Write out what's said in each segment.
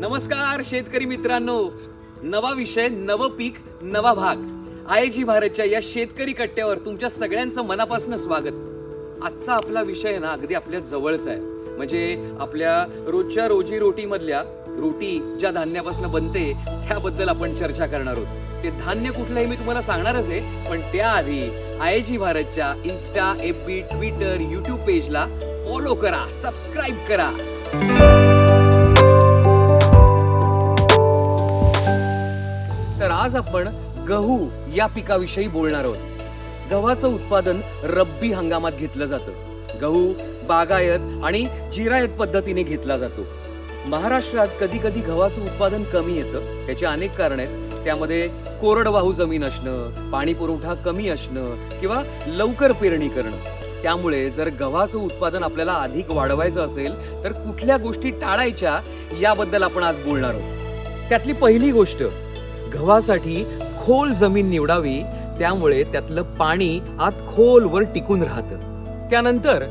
नमस्कार शेतकरी मित्रांनो. नवा विषय नवं पीक नवा भाग. आय जी भारतच्या या शेतकरी कट्ट्यावर तुमच्या सगळ्यांचं मनापासून स्वागत. आजचा आपला विषय ना अगदी आपल्या जवळचा आहे. म्हणजे आपल्या रोजच्या रोजी रोटीमधल्या रोटी ज्या धान्यापासून बनते त्याबद्दल आपण चर्चा करणार आहोत. ते धान्य कुठलं हे मी तुम्हाला सांगणारच आहे पण त्याआधी आय जी भारतच्या Insta F B Twitter YouTube पेजला follow करा सबस्क्राईब करा. आज आपण गहू या पिकाविषयी बोलणार आहोत. गव्हाचं उत्पादन रब्बी हंगामात घेतलं जातं. गहू बागायत आणि जिरायत पद्धतीने घेतला जातो. महाराष्ट्रात कधी कधी गव्हाचं उत्पादन कमी येतं. त्याची अनेक कारण आहेत. त्यामध्ये कोरडवाहू जमीन असणं पाणी पुरवठा कमी असणं किंवा लवकर पेरणी करणं. त्यामुळे जर गव्हाचं उत्पादन आपल्याला अधिक वाढवायचं असेल तर कुठल्या गोष्टी टाळायच्या याबद्दल आपण आज बोलणार आहोत. त्यातली पहिली गोष्ट गव्हासाठी खोल जमीन निवडावी त्यामुळे त्यातलं पाणी आत खोलवर टिकून राहतं. त्यानंतर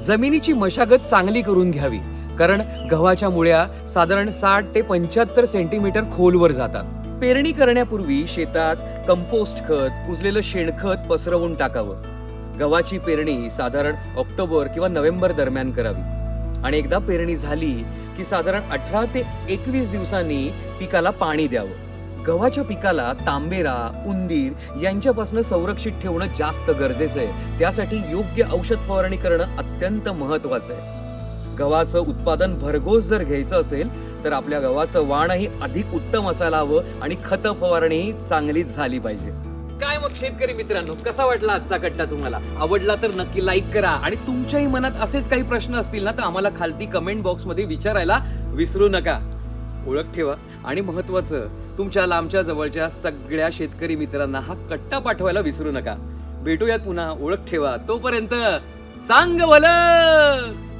जमिनीची मशागत चांगली करून घ्यावी कारण गव्हाच्या मुळ्या साधारण साठ ते पंच्याहत्तर सेंटीमीटर खोलवर जातात. पेरणी करण्यापूर्वी शेतात कंपोस्ट खत कुजलेलं शेणखत पसरवून टाकावं. गव्हाची पेरणी साधारण ऑक्टोबर किंवा नोव्हेंबर दरम्यान करावी. आणि एकदा पेरणी झाली की साधारण अठरा ते एकवीस दिवसांनी पिकाला पाणी द्यावं. गव्हाच्या पिकाला तांबेरा उंदीर यांच्यापासून संरक्षित ठेवणं जास्त गरजेचं आहे. त्यासाठी योग्य औषध फवारणी करणं अत्यंत महत्वाचं आहे. गव्हाचं उत्पादन भरघोस जर घ्यायचं असेल तर आपल्या गव्हाचं वाणही अधिक उत्तम असायला हवं आणि खत फवारणीही चांगलीच झाली पाहिजे. काय मग शेतकरी मित्रांनो कसा वाटला आजचा कट्टा तुम्हाला? आवडला तर नक्की लाईक करा आणि तुमच्याही मनात असेच काही प्रश्न असतील ना तर आम्हाला खालती कमेंट बॉक्समध्ये विचारायला विसरू नका. ओळख ठेवा आणि महत्वाचं तुमच्या लांबच्या जवळच्या सगळ्या शेतकरी मित्रांना हा कट्टा पाठवायला विसरू नका. भेटूयात पुन्हा ओळख ठेवा. तोपर्यंत सांग भलं